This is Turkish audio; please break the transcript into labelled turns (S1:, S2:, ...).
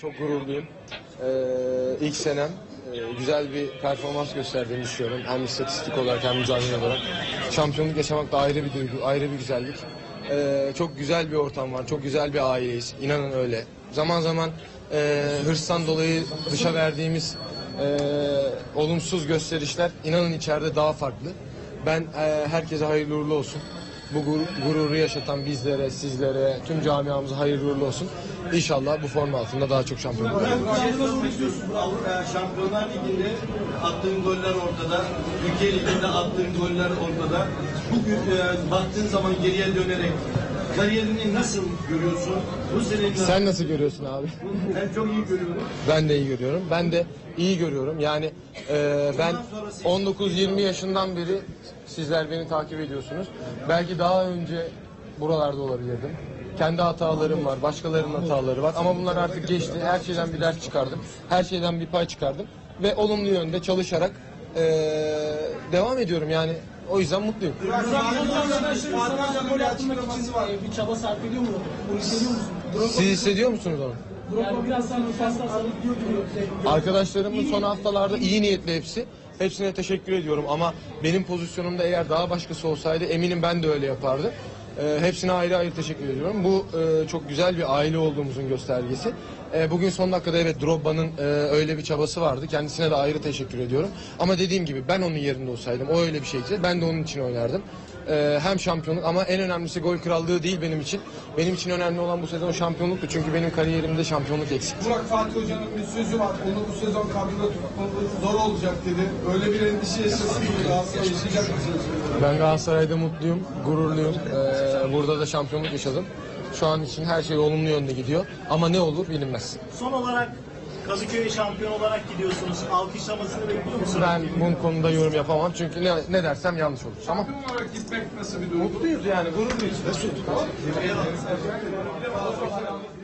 S1: çok gururluyum. Ee, ilk senem e, güzel bir performans gösterdiğini düşünüyorum. Hem istatistik olarak hem mücadele olarak. Şampiyonluk yaşamak da ayrı bir duygu, ayrı bir güzellik. Ee, çok güzel bir ortam var, çok güzel bir aileyiz. İnanın öyle. Zaman zaman e, hırstan dolayı dışa verdiğimiz e, olumsuz gösterişler inanın içeride daha farklı. Ben e, herkese hayırlı uğurlu olsun. Bu gur- gururu yaşatan bizlere, sizlere, tüm camiamıza hayırlı uğurlu olsun. İnşallah bu forma altında daha çok şampiyonluk olur.
S2: Bir şey sormak istiyorsun. Avrupa Şampiyonlar Ligi'nde attığın goller ortada. Ülke Ligi'nde attığın goller ortada. Bugün e, baktığın zaman geriye dönerek kariyerini nasıl görüyorsun? Bu sene
S1: Sen nasıl görüyorsun abi?
S2: ben çok iyi görüyorum.
S1: Ben de iyi görüyorum. Ben de iyi görüyorum. Yani e, ben 19-20 yaşından beri sizler beni takip ediyorsunuz. Belki daha önce buralarda olabilirdim. Kendi hatalarım var, başkalarının hataları var ama bunlar artık geçti. Her şeyden bir ders çıkardım. Her şeyden bir pay çıkardım ve olumlu yönde çalışarak e, devam ediyorum. Yani o yüzden mutluyum.
S3: Bir çaba sarf ediyor mu? Bunu hissediyor musun?
S1: Siz hissediyor musunuz onu?
S3: Yani biraz.
S1: Arkadaşlarımın son haftalarda iyi niyetli hepsi. Hepsine teşekkür ediyorum ama benim pozisyonumda eğer daha başkası olsaydı eminim ben de öyle yapardım. Ee, hepsine ayrı ayrı teşekkür ediyorum. Bu e, çok güzel bir aile olduğumuzun göstergesi. E, bugün son dakikada evet Drogba'nın e, öyle bir çabası vardı. Kendisine de ayrı teşekkür ediyorum. Ama dediğim gibi ben onun yerinde olsaydım o öyle bir şeydi. Ben de onun için oynardım. E, hem şampiyonluk ama en önemlisi gol krallığı değil benim için. Benim için önemli olan bu sezon şampiyonluktu. Çünkü benim kariyerimde şampiyonluk eksikti.
S4: Burak Fatih Hoca'nın bir sözü var. Onu bu sezon kadroda tutmamız zor olacak dedi. Öyle bir endişe yaşasın gibi Galatasaray yaşayacak mısınız?
S1: Ben Galatasaray'da mutluyum, gururluyum. Ee, burada da şampiyonluk yaşadım. Şu an için her şey olumlu yönde gidiyor. Ama ne olur bilinmez.
S5: Son olarak Kadıköy'e şampiyon olarak gidiyorsunuz. Alkışlamasını bekliyor musunuz?
S1: Ben bu konuda yorum yapamam çünkü ne, ne dersem yanlış olur. Tamam.
S4: Şampiyon olarak gitmek nasıl bir duygu?
S1: Mutluyuz yani, gururluyuz. Mesut.